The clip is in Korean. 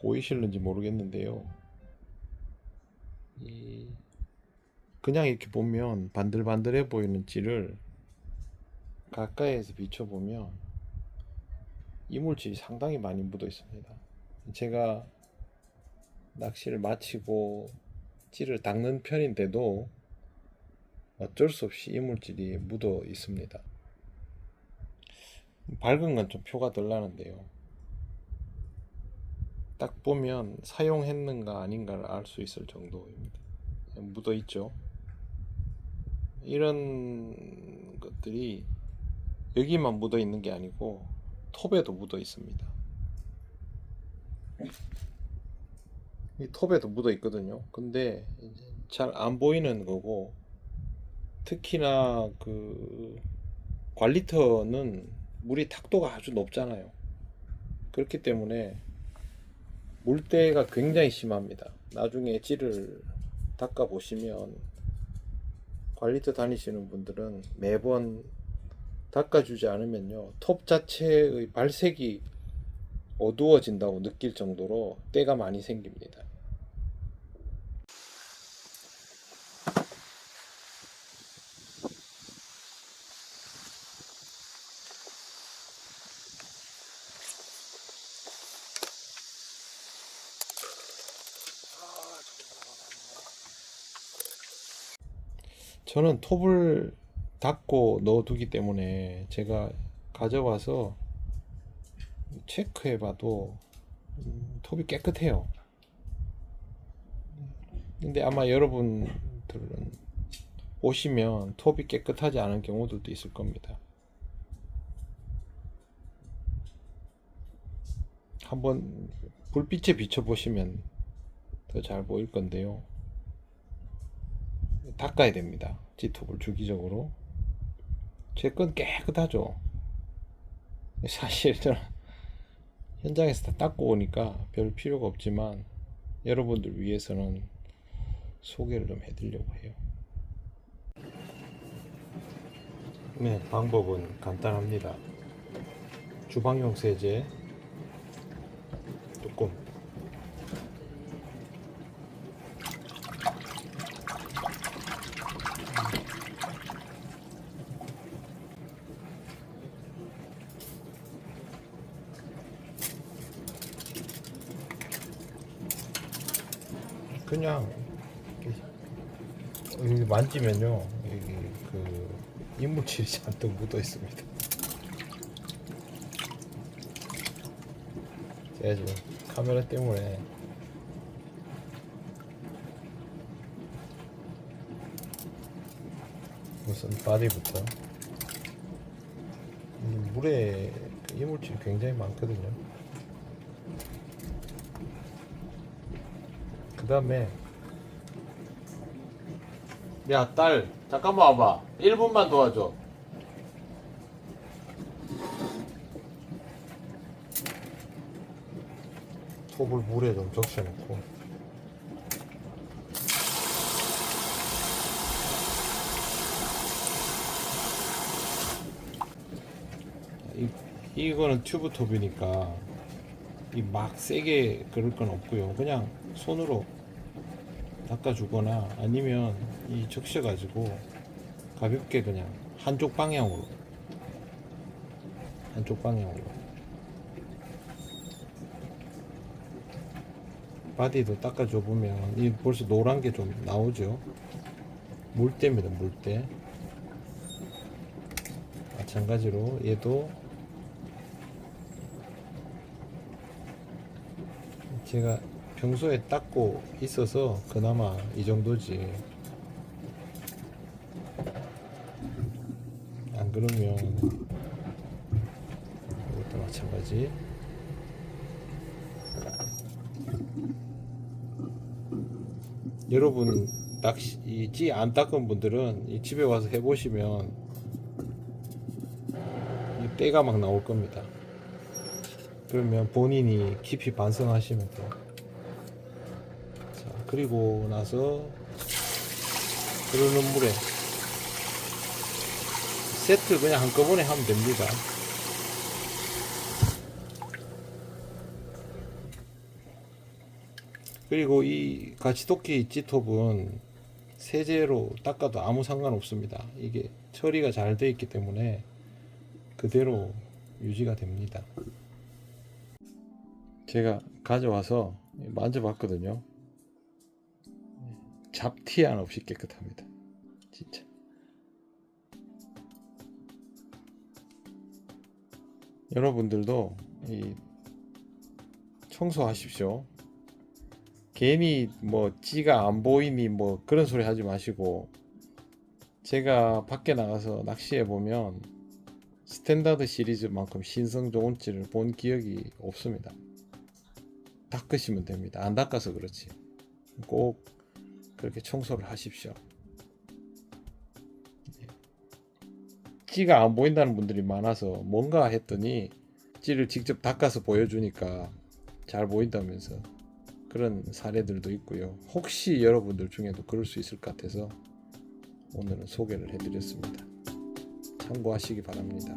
보이실는지 모르겠는데요. 이 그냥 이렇게 보면 반들반들해 보이는 찌를 가까이에서 비춰보면 이물질이 상당히 많이 묻어 있습니다. 제가 낚시를 마치고 찌를 닦는 편인데도 어쩔 수 없이 이물질이 묻어 있습니다. 밝은 건 좀 표가 덜 나는데요. 딱 보면 사용했는가 아닌가를 알 수 있을 정도입니다. 묻어 있죠. 이런 것들이 여기만 묻어 있는 게 아니고 톱에도 묻어 있습니다. 이 톱에도 묻어 있거든요. 근데 잘 안 보이는 거고 특히나 그 관리터는 물이 탁도가 아주 높잖아요. 그렇기 때문에 물때가 굉장히 심합니다. 나중에 찌를 닦아 보시면 관리터 다니시는 분들은 매번 닦아주지 않으면요 톱 자체의 발색이 어두워진다고 느낄 정도로 때가 많이 생깁니다. 저는 톱을 닫고 넣어두기 때문에 제가 가져와서 체크해봐도 음, 톱이 깨끗해요. 근데 아마 여러분들은 보시면 톱이 깨끗하지 않은 경우들도 있을 겁니다. 한번 불빛에 비춰보시면 더 잘 보일 건데요. 닦아야 됩니다. 지톱을 주기적으로. 제 건 깨끗하죠. 사실 저는 현장에서 다 닦고 오니까 별 필요가 없지만 여러분들 위해서는 소개를 좀 해드리려고 해요. 네, 방법은 간단합니다. 주방용 세제, 그냥 이렇게 만지면요 여기 그 이물질이 잔뜩 묻어 있습니다. 제가 지금 카메라 때문에 우선 바디부터 이 물에 그 이물질이 굉장히 많거든요. 그 다음에 야 딸 잠깐만 와봐. 1분만 도와줘. 톱을 물에 좀 적셔놓고. 이, 이거는 튜브 톱이니까 이 막 세게 그럴 건 없고요. 그냥 손으로 닦아주거나 아니면 이 적셔가지고 가볍게 그냥 한쪽 방향으로 한쪽 방향으로. 바디도 닦아줘 보면 이 벌써 노란 게 좀 나오죠? 물때입니다 물때. 마찬가지로 얘도 제가 평소에 닦고 있어서 그나마 이 정도지. 안 그러면 이것도 마찬가지. 여러분 낚시 찌안 닦은 분들은 이 집에 와서 해보시면 이 때가 막 나올 겁니다. 그러면 본인이 깊이 반성하시면 돼요. 자, 그리고 나서 흐르는 물에 세트 그냥 한꺼번에 하면 됩니다. 그리고 이 가치도끼 찌톱은 세제로 닦아도 아무 상관 없습니다. 이게 처리가 잘돼 있기 때문에 그대로 유지가 됩니다. 제가 가져와서 만져봤거든요. 잡티 안 없이 깨끗합니다. 진짜. 여러분들도 이 청소하십시오. 괜히 뭐 찌가 안 보이니 뭐 그런 소리 하지 마시고 제가 밖에 나가서 낚시해 보면 스탠다드 시리즈만큼 신성 좋은 찌를 본 기억이 없습니다. 닦으시면 됩니다. 안 닦아서 그렇지. 꼭 그렇게 청소를 하십시오. 예. 찌가 안 보인다는 분들이 많아서 뭔가 했더니 찌를 직접 닦아서 보여주니까 잘 보인다면서 그런 사례들도 있고요. 혹시 여러분들 중에도 그럴 수 있을 것 같아서 오늘은 소개를 해드렸습니다. 참고하시기 바랍니다.